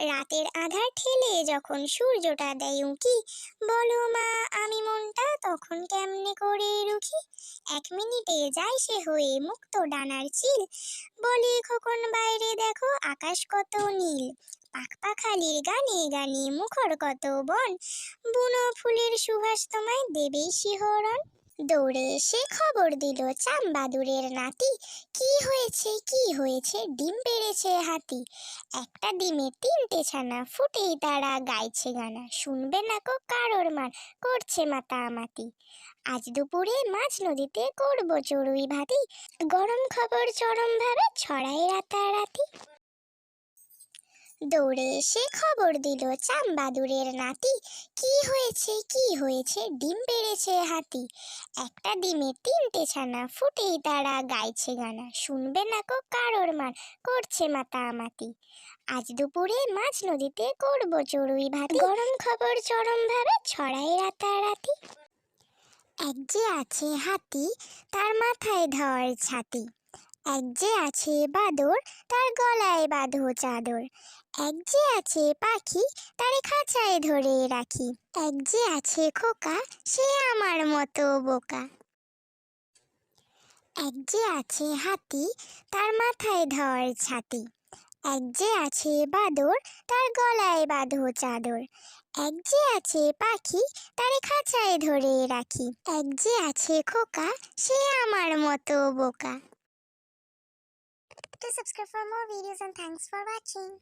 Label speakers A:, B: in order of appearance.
A: রাতের আধার ঠেলে যখন সূর্যটা দেয় উঁকি, বলো মা, আমি মনটা তখন কেমনে করে রুখি? এক মিনিটে যায় সে হয়ে মুক্ত ডানার চিল। বলে খোকন, বাইরে দেখো, আকাশ কত নীল। পাখ পাখালির গানে গানে মুখর কত বন। বুনো ফুলের সুভাষ তোমায় দেবেই শিহরণ। দৌড়ে এসে খবর দিল চাম্বাদুরের নাতি। কি হয়েছে? কি হয়েছে? ডিম পেড়েছে হাতি। একটা ডিমে তিনটে ছানা, ফুটেই তারা গাইছে গানা। শুনবে না কো কারোর মান, করছে মাতা মাতামাতি আজ দুপুরে মাছ নদীতে করব চড়ুই ভাতি। গরম খবর চরম ভাবে ছড়াই রাতারাতি। দৌড়ে এসে খবর দিল, চাম্বাদুরের নাতি, কি হয়েছে কি হয়েছে? ডিম পেড়েছে হাতি। একটা ডিমে তিনটে ছানা, ফুটেই তারা গাইছে গানা। শুনবে না কো কারোর মান, করছে মাতামাতি আজ দুপুরে মাছ নদীতে করব চড়ুই ভাত। গরম খবর চরম ভাবে ছড়াই রাতারাতি। এক যে আছে হাতি, তার মাথায় ধর ছাতি। এক যে আছে বাদর তার গলায় বাঁধো চাদর। এক যে আছে পাখি, তারে খাঁচায় ধরে রাখি। এক যে আছে খোকা, সে আমার মতো বোকা। এক যে আছে হাতি, তার মাথায় ধর ছাতি। এক যে আছে বাদর তার গলায় বাঁধো চাদর। এক যে আছে পাখি, তারে খাঁচায় ধরে রাখি। এক যে আছে খোকা, সে আমার মতো বোকা। To subscribe for more videos and thanks for watching.